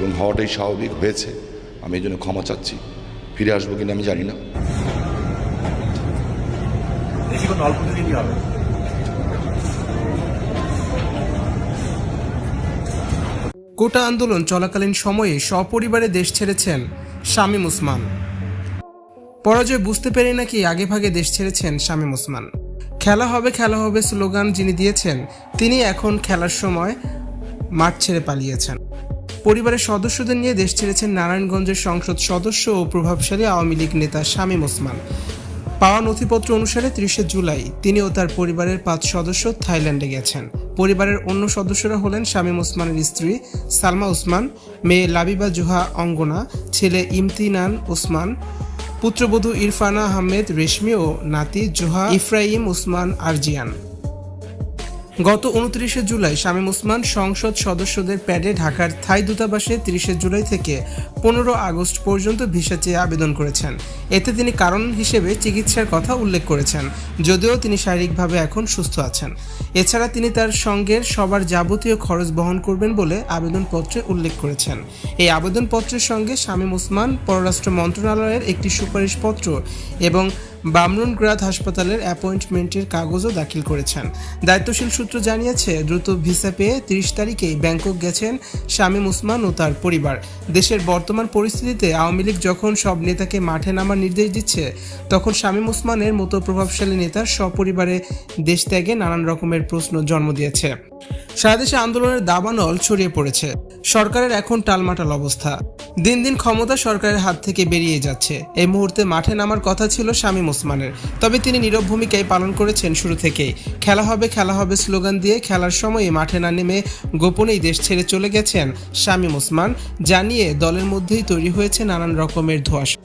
এবং হওয়াটাই স্বাভাবিক হয়েছে। আমি এই জন্য ক্ষমা চাচ্ছি। ফিরে আসব কিনা আমি জানি না। কোটা আন্দোলন চলাকালীন সময়ে সপরিবারে দেশ ছেড়েছেন শামীম ওসমান পরাজয় বুঝতে পেরে নাকি আগে ভাগে দেশ ছেড়েছেন শামীম ওসমান খেলা হবে খেলা হবে স্লোগান যিনি দিয়েছেন তিনি এখন খেলার সময় মাঠ ছেড়ে পালিয়েছেন। পরিবারের সদস্যদের নিয়ে দেশ ছেড়েছেন নারায়ণগঞ্জের সংসদ সদস্য ও প্রভাবশালী আওয়ামী লীগ নেতা শামীম ওসমান। পাওয়া নথিপত্র অনুসারে ত্রিশে জুলাই তিনি ও তার পরিবারের পাঁচ সদস্য থাইল্যান্ডে গেছেন। পরিবারের অন্য সদস্যরা হলেন শামীম ওসমানের স্ত্রী সালমা ওসমান, মেয়ে লাবিবা জোহা অঙ্গনা, ছেলে ইমতিনান ওসমান, পুত্রবধূ ইরফানা আহমেদ রেশমি ও নাতি জোহা ইফ্রাহিম ওসমান আরজিয়ান। গত উনত্রিশে জুলাই শামীম ওসমান সংসদ সদস্যদের প্যাডে ঢাকার থাই দূতাবাসে তিরিশে জুলাই থেকে পনেরো আগস্ট পর্যন্ত ভিসা চেয়ে আবেদন করেছেন। এতে তিনি কারণ হিসেবে চিকিৎসার কথা উল্লেখ করেছেন, যদিও তিনি শারীরিকভাবে এখন সুস্থ আছেন। এছাড়া তিনি তার সঙ্গের সবার যাবতীয় খরচ বহন করবেন বলে আবেদনপত্রে উল্লেখ করেছেন। এই আবেদনপত্রের সঙ্গে শামীম ওসমান পররাষ্ট্র মন্ত্রণালয়ের একটি সুপারিশপত্র এবং বামরুনগ্রাদ হাসপাতালের অ্যাপয়েন্টমেন্টের কাগজও দাখিল করেছেন। দায়িত্বশীল সূত্র জানিয়েছে, দ্রুত ভিসা পেয়ে তিরিশ তারিখেই ব্যাংকক গেছেন শামীম উসমান ও তার পরিবার। দেশের বর্তমান পরিস্থিতিতে আওয়ামী লীগ যখন সব নেতাকে মাঠে নামার নির্দেশ দিচ্ছে, তখন শামীম উসমানের মতো প্রভাবশালী নেতার সপরিবারে দেশ ত্যাগে নানান রকমের প্রশ্ন জন্ম দিয়েছে। সারা দেশে আন্দোলনের দাবানল ছড়িয়ে পড়েছে। সরকারের এখন টালমাটাল অবস্থা। দিন দিন ক্ষমতা সরকারের হাত থেকে বেরিয়ে যাচ্ছে। এই মুহূর্তে মাঠে নামার কথা ছিল শামীম ওসমানের। তবে তিনি নীরব ভূমিকায় পালন করেছেন শুরু থেকেই। খেলা হবে খেলা হবে স্লোগান দিয়ে খেলার সময়ে মাঠে না নেমে গোপনেই দেশ ছেড়ে চলে গেছেন শামীম ওসমান, জানিয়ে দলের মধ্যেই তৈরি হয়েছে নানান রকমের ধোঁয়াশা।